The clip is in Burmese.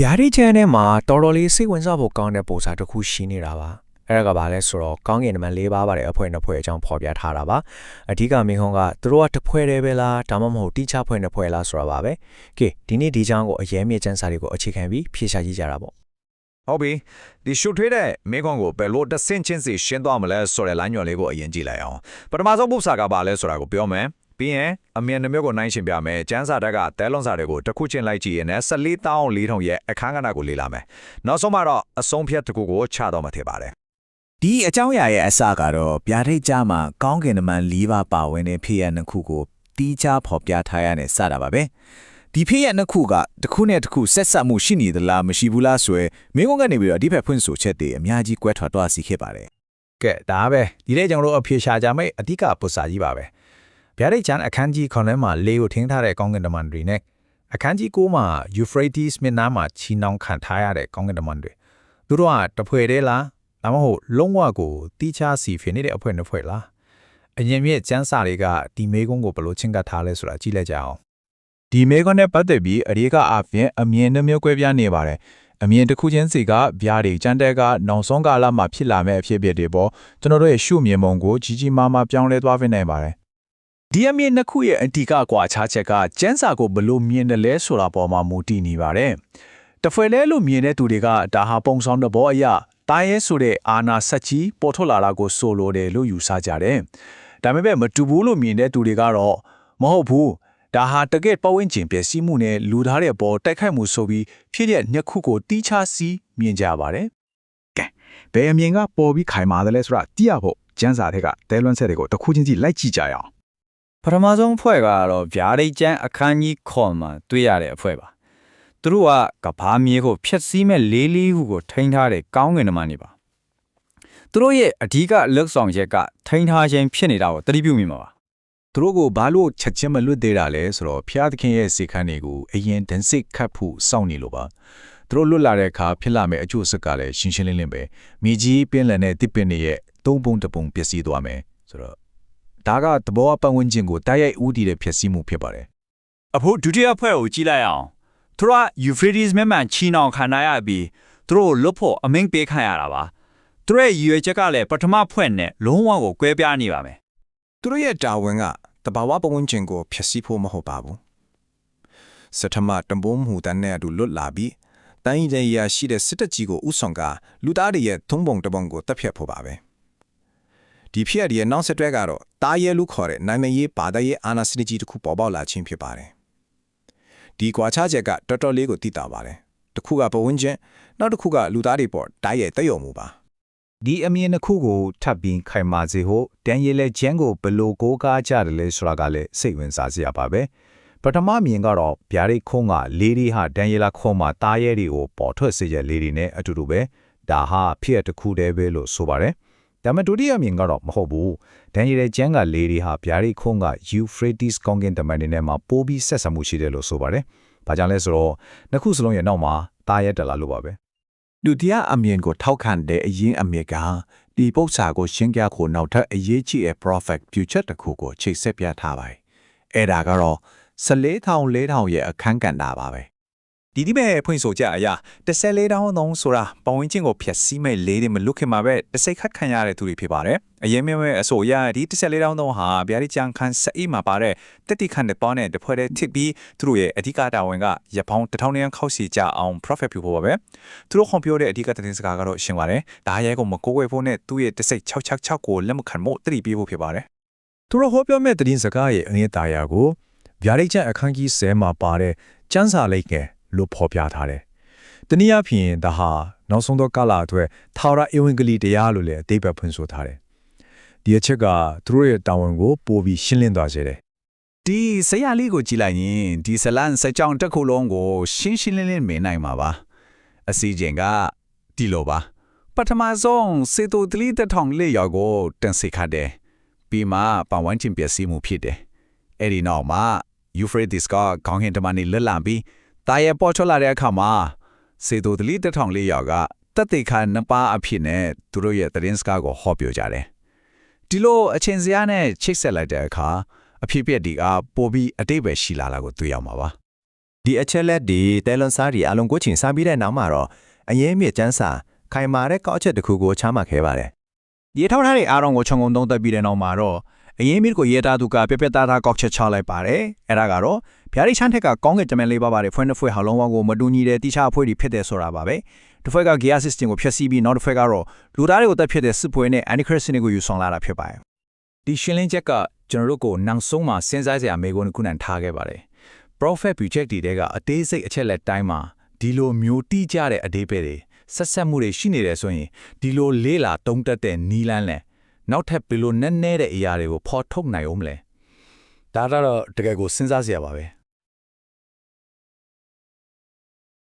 ဗျာဒိတ်ချန်ထဲမှာတော်တော်လေးစိတ်ဝင်စားဖို့ကောင်းတဲ့ပုံစံတစ်ခုရှိနေတာပါအဲ့ဒါကဘာလဲဆိုတော့ကောင်းကင်နံပါတ်၄ပါးပါတယ်အဖွဲ့နှစ်ဖွဲ့အကြောင်းဖော်ပြထားတာပါအဓိကမင်းခွန်းကသူတို့ကတစ်ဖွဲ့တည်းပဲလားဒါမှမဟုတ်တိကျဖွဲ့နှစ်ဖွဲ့လားဆိုတာပါပဲကဲဒီနေ့ဒီအကြောင်းကိုအရေးမြင့်စံစာတွေကိုအခြေခံပြီးဖြေရှာကြည့်ကြတာပေါ့ဟုတ်ပြီဒီရှုထွေးတဲ့မိခွန်းကိုဘယ်လိုတစ်ဆင့်ချင်းစီရှင်းသွားမလဲဆိုတဲ့လိုင်းညွန်လေးကိုအရင်ကြည့်လိုက်အောင်ပထမဆုံးပု္ပ္ပစာကဘာလဲဆိုတာကိုပြောမယ် ပြီးရင်အမြင်နှမျိုးကိုနိုင်ရှင်းပြမယ်ကျန်းစာတက်ကတဲလွန်စာတွေကိုတစ်ခုချင်းလိုက်ကြည့်ရင်လည်း14400ရဲ့အခန်းကဏ္ဍကိုလေ့လာမယ်နောက်ဆုံးမှာတော့အဆုံးဖြတ်တစ်ခုကိုချတော့မှထင်ပါတယ်ဒီအကြောင်းအရာရဲ့အစကတော့ဗျာဒိတ်ကြားမှာကောင်းကင်နမန်၄ပါးပါဝင်တဲ့ဖြစ်ရနှစ်ခုကိုတီးခြားဖော်ပြထားရတဲ့စတာပါပဲဒီဖြစ်ရနှစ်ခုကတစ်ခုနဲ့တစ်ခုဆက်ဆက်မှုရှိနေသလားမရှိဘူးလားဆိုရယ်မင်းကကနေပြီးတော့ဒီဘက်ဖွင့်ဆိုချက်တွေအများကြီးကွဲထွက်သွားစီခဲ့ပါတယ်ကဲဒါပဲဒီနေ့ကျွန်တော်တို့အဖြေရှာကြမယ့်အဓိကပု္ပ္ပစာကြီးပါပဲ ဗျာဒိတ်ချန်အခန်းကြီး9ထဲမှာလေကိုထင်းထားတဲ့ကောင်းကင်တမန်တွေနဲ့အခန်းကြီး9မှာ Euphrates မြစ်နားမှာချီနှောင်ခံထားရတဲ့ကောင်းကင်တမန်တွေသူတို့ကတဖွဲ့တည်းလားဒါမှမဟုတ်လုံးဝကိုတီးခြားစီဖြစ်နေတဲ့အဖွဲ့နှစ်ဖွဲ့လားအရင်မြစ်ကျန်းစာတွေကဒီမေကုန်းကိုဘယ်လိုချင်းကပ်ထားလဲဆိုတာကြည့်လိုက်ကြအောင်ဒီမေခွန်းနဲ့ပတ်သက်ပြီးအရေးကအပြင်အမြင်နှမျိုးကွဲပြားနေပါတယ်အမြင်တစ်ခုချင်းစီကဗျားတွေကြမ်းတက်ကနောက်ဆုံးကာလမှာဖြစ်လာမယ့်အဖြစ်အပျက်တွေပေါ်ကျွန်တော်တို့ရဲ့ရှုမြင်ပုံကိုကြီးကြီးမားမားပြောင်းလဲသွားဖိနိုင်ပါတယ် ဒီအမြင်နှစ်ခုရဲ့အဓိကကွာခြားချက်ကကျန်းစာကိုဘယ်လိုမြင်တယ်လဲဆိုတာပေါ်မှာမူတည်နေပါတယ်တဖွဲလဲလို့မြင်တဲ့သူတွေကဒါဟာပုံဆောင်တဲ့ဘောအရာတာရဲဆိုတဲ့အာနာဆက်ကြီးပေါ်ထွက်လာတာကိုဆိုလိုတယ်လို့ယူဆကြတယ်ဒါပေမဲ့မတူဘူးလို့မြင်တဲ့သူတွေကတော့မဟုတ်ဘူးဒါဟာတကယ့်ပတ်ဝန်းကျင်ပျက်စီးမှုနဲ့လူသားတဲ့ပေါ်တိုက်ခိုက်မှုဆိုပြီးဖြစ်တဲ့နှစ်ခုကိုတီးခြားစီးမြင်ကြပါတယ်ဘယ်အမြင်ကပေါ်ပြီးခိုင်မာတယ်လဲဆိုတာသိရဖို့ကျန်းစာထက်ကတဲလွန်းဆက်တွေကိုတစ်ခုချင်းစီလိုက်ကြည့်ကြရအောင် ပထမဆုံးအဖွဲ့ကတော့ဗျာဒိတ်ကျန်းအခန်းကြီးခွန်မှာတွေ့ရတဲ့အဖွဲ့ပါသူတို့ကကဘာမြေကိုဖျက်ဆီးမဲ့လေးလေးခုကိုထိန်းထားတဲ့ကောင်းကင်နမန်တွေပါသူတို့ရဲ့အဓိကလက်ဆောင်ချက်ကထိန်းထားခြင်းဖြစ်နေတာကိုသတိပြုမိမှာပါသူတို့ကိုဘာလို့ချက်ချင်းမလွတ်သေးတာလဲဆိုတော့ဖျားသခင်ရဲ့စေခန်းတွေကိုအရင်ဒန်စစ်ခတ်ဖို့စောင့်နေလို့ပါသူတို့လွတ်လာတဲ့အခါဖြစ်လာမယ့်အကျိုးဆက်ကလည်းရှင်းရှင်းလင်းလင်းပဲမြေကြီးပင်လယ်နဲ့တစ်ပင်တွေရဲ့သုံးပုံတစ်ပုံပျက်စီးသွားမယ်ဆိုတော့ ဒါကသဘောအပတ်ဝန်းကျင်ကိုတိုက်ရိုက်ဦးတည်တဲ့ဖြစ်စီမှုဖြစ်ပါတယ်အဖို့ဒုတိယဖွဲ့ကိုကြည့်လိုက်အောင်သူတို့က Euphrates မြစ်မှန်ချီနှောင်ခံရပြီးသူတို့ကိုလွတ်ဖို့အမိန့်ပေးခံရတာပါသူတို့ရဲ့ရည်ရွယ်ချက်ကလည်းပထမဖွဲ့နဲ့လုံးဝကိုကွဲပြားနေပါမယ်သူတို့ရဲ့တာဝန်ကတဘာဝပတ်ဝန်းကျင်ကိုဖျက်ဆီးဖို့မဟုတ်ပါဘူးစထမတံပိုးမှုတန်းနဲ့အတူလွတ်လာပြီးတိုင်းရည်ရရှိတဲ့စစ်တပ်ကြီးကိုဥဆောင်ကလူသားတွေရဲ့သုံးပုံတစ်ပုံကိုတပ်ဖြတ်ဖို့ပါပဲ ဒီဖြစ်ရတဲ့နောက်ဆက်တွဲကတော့တာရဲလူခေါ်တဲ့နိုင်မရေးဘာသာရေးအာနာစနစ်ကြီးတစ်ခုပေါ်ပေါက်လာခြင်းဖြစ်ပါတယ်ဒီကွာခြားချက်ကတော်တော်လေးကိုသိတာပါတယ်တစ်ခုကပတ်ဝန်းကျင်နောက်တစ်ခုကလူသားတွေပေါ်တိုက်ရဲ့တက်ရုံမူပါဒီအမြင်တစ်ခုကိုထပ်ပြီးခိုင်မာစေဖို့ဒန်ယေလဲဂျန်ကိုဘယ်လိုကိုးကားကြတယ်လဲဆိုတာကလည်းစိတ်ဝင်စားစရာပါပဲပထမမြင်ကတော့ဗျာဒိတ်ခုံးကလေးဒီဟာဒန်ယေလာခုံးမှာတားရဲတွေကိုပေါ်ထွက်စေတဲ့လေးဒီနဲ့အတူတူပဲဒါဟာဖြစ်ရတစ်ခုတည်းပဲလို့ဆိုပါတယ် ဒါပေမဲ့ဒုတိယမြင်ကတော့မဟုတ်ဘူးဒန်ယေလဲဂျန်ကလေးဒီဟာဗျာဒိတ်ခုံးက Euphrates ကောင်းကင်တမန်တွေနဲ့မှာပိုးပြီးဆက်ဆံမှုရှိတယ်လို့ဆိုပါတယ်ဘာကြောင့်လဲဆိုတော့နှစ်ခုစလုံးရဲ့နောက်မှာတားရဲတက်လာလို့ပါပဲဒုတိယအမြင်ကိုထောက်ခံတဲ့အရင်အမြင်ကဒီပု္ပ္ပစာကိုရှင်းပြဖို့နောက်ထပ်အရေးကြီးတဲ့ prophet future တစ်ခုကိုချိတ်ဆက်ပြထားပါတယ်။အဲ့ဒါကတော့14000 4000ရဲ့အခန်းကဏ္ဍပါပဲ ဒီဒီမဲ့ဖွင့်ဆိုကြအရာ14တောင်းသုံးဆိုတာပဝင်းချင်းကိုဖျက်ဆီးမဲ့လေးတွေမလွတ်ခင်မှာပဲတစိတ်ခတ်ခံရတဲ့သူတွေဖြစ်ပါတယ်။အရင်မြဲမြဲအဆိုအရဒီ14တောင်းသုံးဟာဗျာဒီကြံခန်းစအိမှာပါတဲ့တက်တိခန့်တဲ့ပေါင်းတဲ့တဖွဲ့တဲ့တစ်ပြီးသူတို့ရဲ့အဓိကတာဝန်ကရပောင်းတထောင်ရန်ခောက်စီကြအောင် profit ပြုဖို့ပါပဲ။သူတို့ခွန်ပြောတဲ့အဓိကသတင်းစကားကတော့ရှင်းပါတယ်။ဒါရဲကိုမကိုးကွယ်ဖို့နဲ့သူ့ရဲ့တစိတ်666ကိုလက်မခံဖို့တတိပေးဖို့ဖြစ်ပါတယ်။သူတို့ဟောပြောမဲ့သတင်းစကားရဲ့အငင်းတာယာကိုဗျာဒိတ်ချန်အခန်းကြီး10မှာပါတဲ့ကျန်းစာလိတ်ငယ် လို့ဖော်ပြထားတယ်။တနည်းအားဖြင့်ဒါဟာနောက်ဆုံးသောကာလအတွက်ထာဝရဧဝံဂေလိတရားလို့လည်းအတိတ်ပဲဖွင့်ဆိုထားတယ်။ဒီအချက်ကသူတို့ရဲ့တာဝန်ကိုပိုပြီးရှင်းလင်းသွားစေတယ်ဒီဆရာလေးကိုကြည့်လိုက်ရင်ဒီဇလန်စကြောင်တစ်ခုလုံးကိုရှင်းရှင်းလင်းလင်းမြင်နိုင်မှာပါအစီအစဉ်ကဒီလိုပါပထမဆုံးစေတိုတလီတထောင်လေးရောက်ကိုတန်စိခတ်တယ်ပြီးမှပဝန်းကျင်ပျက်စီးမှုဖြစ်တယ်အဲ့ဒီနောက်မှာ Euphrates ကခေါင်းဟင်တမန်နေလွတ်လပ်ပြီး တာရဲပေါ်ထွက်လာတဲ့အခါမှာစေတိုတလီတထောင်လေးရောက်ကတက်တေခါနှစ်ပါးအဖြစ်နဲ့သူတို့ရဲ့သတင်းစကားကိုဟောပြောကြတယ်ဒီလိုအချင်းစရာနဲ့ချိတ်ဆက်လိုက်တဲ့အခါအဖြစ်ပြက်ဒီကပိုပြီးအတိတ်ပဲရှိလာတာကိုတွေ့ရမှာပါ။ဒီအချက်လက်ဒီတဲလွန်စားဒီအလုံးကိုချင်းစားပြီးတဲ့နောက်မှာတော့အရင်မြစ်ကျန်းစာခိုင်မာတဲ့ကောက်ချက်တစ်ခုကိုချမှတ်ခဲ့ပါတယ်ဒီထောက်ထားတဲ့အားလုံးကိုခြုံငုံသုံးသပ်ပြီးတဲ့နောက်မှာတော့အရင်မြစ်ကိုရေတာသူကပြက်ပြက်သားသားကောက်ချက်ချလိုက်ပါတယ်အဲ့ဒါကတော့ ဗျာဒိချန်ထက်ကကောင်းကင်တမန်လေးပါပါတယ်ဖွင့်တစ်ဖွဲ့ဟာလုံးဝကိုမတူညီတဲ့တိချအဖွဲတွေဖြစ်တယ်ဆိုတာပါပဲတစ်ဖွဲ့က gear system ကိုဖျက်ဆီးပြီးနောက်တစ်ဖွဲ့ကတော့လူသားတွေကိုတက်ဖြစ်တဲ့စစ်ပွဲနဲ့ anti-christian ကိုယူဆောင်လာတာဖြစ်ပါတယ်ဒီရှင်းလင်းချက်ကကျွန်တော်တို့ကိုနောက်ဆုံးမှာစဉ်းစားစရာမေးခွန်းတစ်ခုနဲ့ထားခဲ့ပါတယ် Prophet Project တွေတဲကအသေးစိတ်အချက်လက်တိုင်းမှာဒီလိုမျိုးတိကျတဲ့အသေးပဲတွေဆက်ဆက်မှုတွေရှိနေတယ်ဆိုရင်ဒီလိုလေးလာတုံးတက်တဲ့နီလန်းလဲနောက်ထပ်ဘယ်လိုနက်နဲတဲ့အရာတွေကိုဖော်ထုတ်နိုင်အောင်မလဲဒါကတော့တကယ်ကိုစဉ်းစားစရာပါပဲ